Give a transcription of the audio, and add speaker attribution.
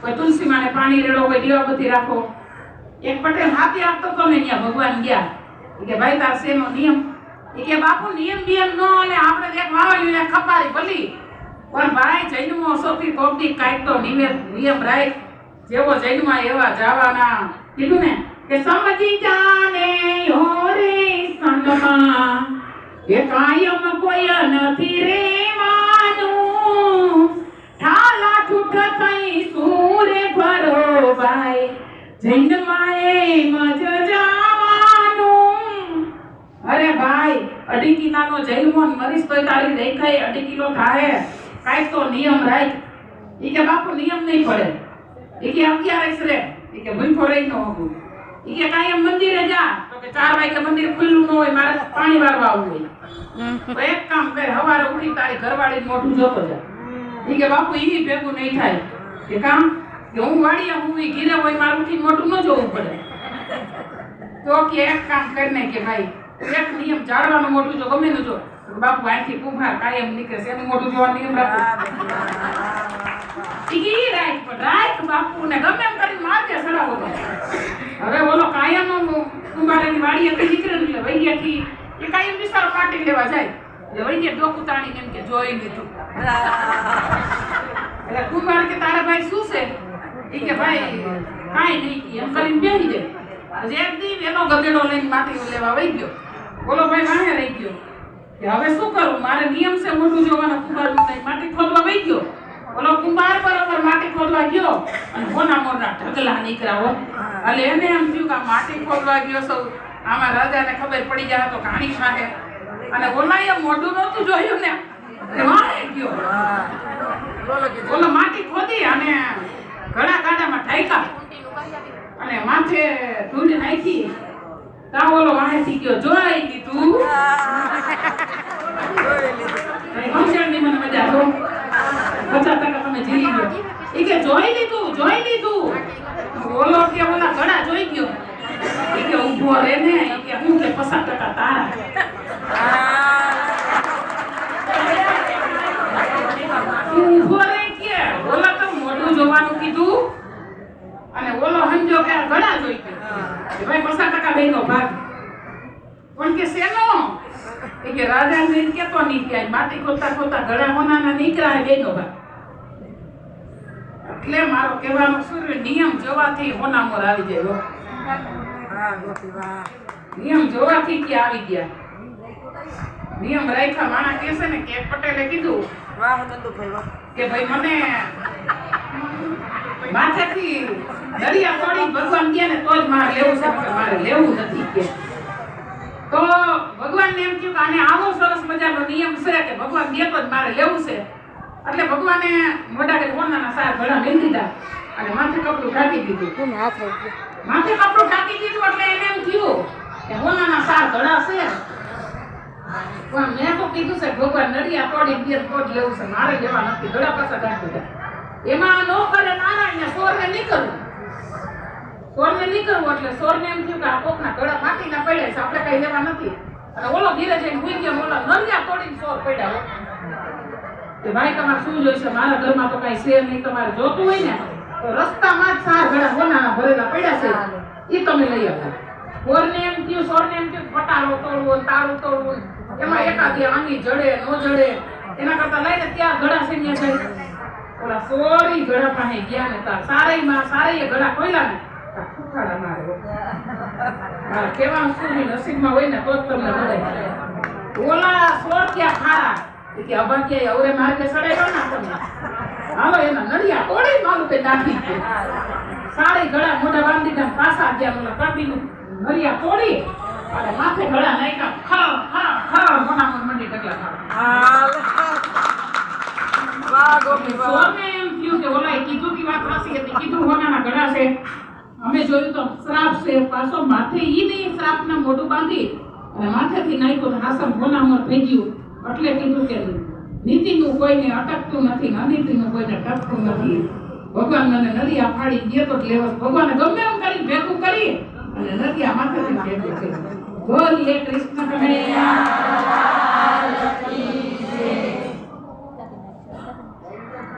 Speaker 1: કોઈ તુલસી માને પાણી રેડો, કોઈ દીવાબત્તી રાખો. એક પટેલ હાથી આપતો તો ને ત્યાં ભગવાન ગયા. કે ભાઈ તાર શેનો નિયમ? એ કે બાપુ, નિયમ બિયમ નો અને આપણે એક વાવલી ને ખપારી ભલી. પણ ભાઈ જૈનમો સૌથી કોપડી કાંઈક તો નિયમ નિયમ રાખ જેવો જૈનમાં એવા જવાના. કીધું ને કે સમજી જાને હો રે સંગમાં એ કાયમ કોઈ નથી રેવાનું ઠાલા ઠૂઠ થઈ સૂરે ભરો ભાઈ જૈનમાં એમ જ જવાનું. અરે ભાઈ, અઢી કિલાનો જૈમોન મરીશ તોય તારી રેખાય અઢી કિલો થાય કાંઈક તો નિયમ રાખ. ઈ કે બાપુ નિયમ નહીં પડે. ઈ કે અગિયારસ રે? ઈ કે ભૂખો રહી ન હોવું ઈ કે કાયમ મંદિરે જા. તો કે ચાર વાગે મંદિર ખુલ્લું ન હોય, મારે પાણી વારવા આવવું હોય. તો એક કામ કર, હવારે ઉઠી તારી ઘરવાળી મોઢું જોતો જા. ઈ કે બાપુ એ ભેગું નહીં થાય. એ કામ કે હું વાડિયા હું ઘીરે હોય મારું થી મોટું ન જોવું પડે. તો કે એક કામ કરીને કે ભાઈ એક નિયમ જાળવાનું મોટું જો ગમે ન જો. બાપુ આથી કુંભાર કાયમ નીકળે છે એનું મોટું જોવા નિયમ રાખો. ઈ પણ રાઈટ બાપુ ને ગમે એમ કરીને મારજે સડાવો હવે ઓલો કાયમ કુંભારની વાડીએ કઈ નીકળે એટલે વૈયાથી એ કાયમ વિસ્તાર પાટી લેવા જાય. એટલે વૈયા ડોકું તાણીને એમ કે જોઈ લીધું. એટલે કુંભાર કે તારા ભાઈ શું છે? ઈ કે ભાઈ કાંઈ નહીં એમ કરીને બેસી જાય દી એનો ગધેડો લઈને માટી લેવા વહી ગયો. બોલો ભાઈ વાહે રહી ગયો. કે હવે શું કરું? મારે નિયમ છે મોટું જોવાના કુંભાર માટી ખોલવા વહી ગયો. બોલો કુંભાર બરોબર માટી ખોલવા ગયો અને મોના મોરના ઢગલા નીકળ્યા હો. એટલે એને એમ થયું કે માટી ખોદવા ગયો સૌ આમાં રાજાને ખબર પડી જાય તો કાણી ખાહે. અને ઓલાએ મોઢું નહોતું જોયું ને મારે ગયો. બોલો માટી ખોદી અને ઘણા ગાડામાં ઢાયકા. અને માથે ધૂળ નાખી. તા ઓલો વાહેથી ગયો. જોઈ લીધું. ફંક્શનની મને મજા જો પચાસ ટકા તમે જીલી ગયો ઈ કે જોઈ લીધું જોઈ લીધું. ઓલો કે ઓલા ઘડા જોઈ ગયો. ઈ કે ઊભો રે ને. એ કે હું કે પચાસ ટકા તારા તું ઊભો રે કે ઓલા તો મોઢું જોવાનું કીધું. અને ઓલો હંજો કે ઘણા જોઈ કે ભાઈ પચાસ ટકા બેનો ભાગ. પણ કે શેનો? એ કે રાજા જઈને કેતો નહીં આ માટી ખોદતા ખોદતા ઘણા હોનાના નીકળ્યા બેનો ભાગ. એટલે મારો કહેવાનો સૂર્ય નિયમ જોવાથી હોના મોર આવી જાય નિયમ જોવાથી કે આવી ગયા. નિયમ રાખ્યા માણા કેસે ને કે પટેલે કીધું કે ભાઈ મને માથેથી દરિયા તોડી ભગવાન ગયા ને તો જ મારે લેવું છે પણ મારે લેવું નથી કે. તો ભગવાનને એમ કહ્યું કે આને આવો સરસ મજાનો નિયમ છે કે ભગવાન ગયા તો જ મારે લેવું છે. એટલે ભગવાને મોટા કે કોનાના સાર ઘણા મેલી દીધા અને માથે કપડું ઢાંકી દીધું. માથે કપડું ઢાંકી દીધું એટલે એને એમ થયું કે હોનાના સાર ઘણા છે. પણ મેં તો કીધું છે ભગવાન નડિયા તોડી બે તો જ લેવું છે મારે લેવા નથી. ઘણા પાછા ઢાંકી દીધા. એમાં નો કરે નારાયણ ને સોરને નહીં કરવું સોરને નીકળવું એટલે સોરને એમ થયું કે આ કોકના ઘડા માટીના પડ્યા છે આપણે કઈ લેવા નથી. અને ઓલો ધીરે જઈને હુઈ ગયો ઓલો નરિયા તોડીને સોર પડ્યા કે ભાઈ તમારે શું જોઈશે? મારા ઘરમાં તો કઈ છે નહીં તમારે જોતું હોય ને તો રસ્તામાં જ સાર ઘણા હોનાના ભરેલા પડ્યા છે. એ તમે લઈ આવો. સોરને એમ થયું સોરને એમ થયું પટારો તોડવો તાળું તોડવું એમાં એકાદી આંગળી જડે નો જડે. એના કરતા લઈને ત્યાં ઘડા ને જાય ઓલા સોળી ઘડા પાસે ગયા ને તાર સારાઈ માં સારાઈ ઘડા ખોલ્યા ને ફૂફાડા મારે. મારે કહેવાનું શું નહીં, નસીબમાં હોય ને તો તમને મળે. ઓલા સોળ ક્યાં ખારા કે અભા કે અવરે માર્ગે સડે તો ના તમને હાલો એના નડિયા તોડી માલું તે નાખી દે. સારી ઘડા મોઢા બાંધી પાસા ગયા ઓલા કાપીનું. નડિયા તોડી અને માથે ઘડા નાખ્યા ખા ખા ખા મોના મોન મંડી ઢગલા ખાવા સોરને એમ થયું કે ઓલાએ કીધું કે વાત સાચી હતી કીધું ઘડા છે. અમે જોયું તો શ્રાપ છે. પાછો માથે ઈ નહીં શ્રાપના મોઢું બાંધી અને માથેથી નાખ્યું હાસમ હોનામર થઈ ગયું એટલે કીધું કે નીતિનું કોઈને અટકતું નથી, અનીતિનું કોઈને ટકતું નથી. ભગવાન મને નદિયા ફાડી દે તો લેવસ ભગવાને ગમે એમ કરી, ભેગું કરી અને નદિયા માથેથી ભેગું કર્યું બોલીએ કૃષ્ણ કનૈયા.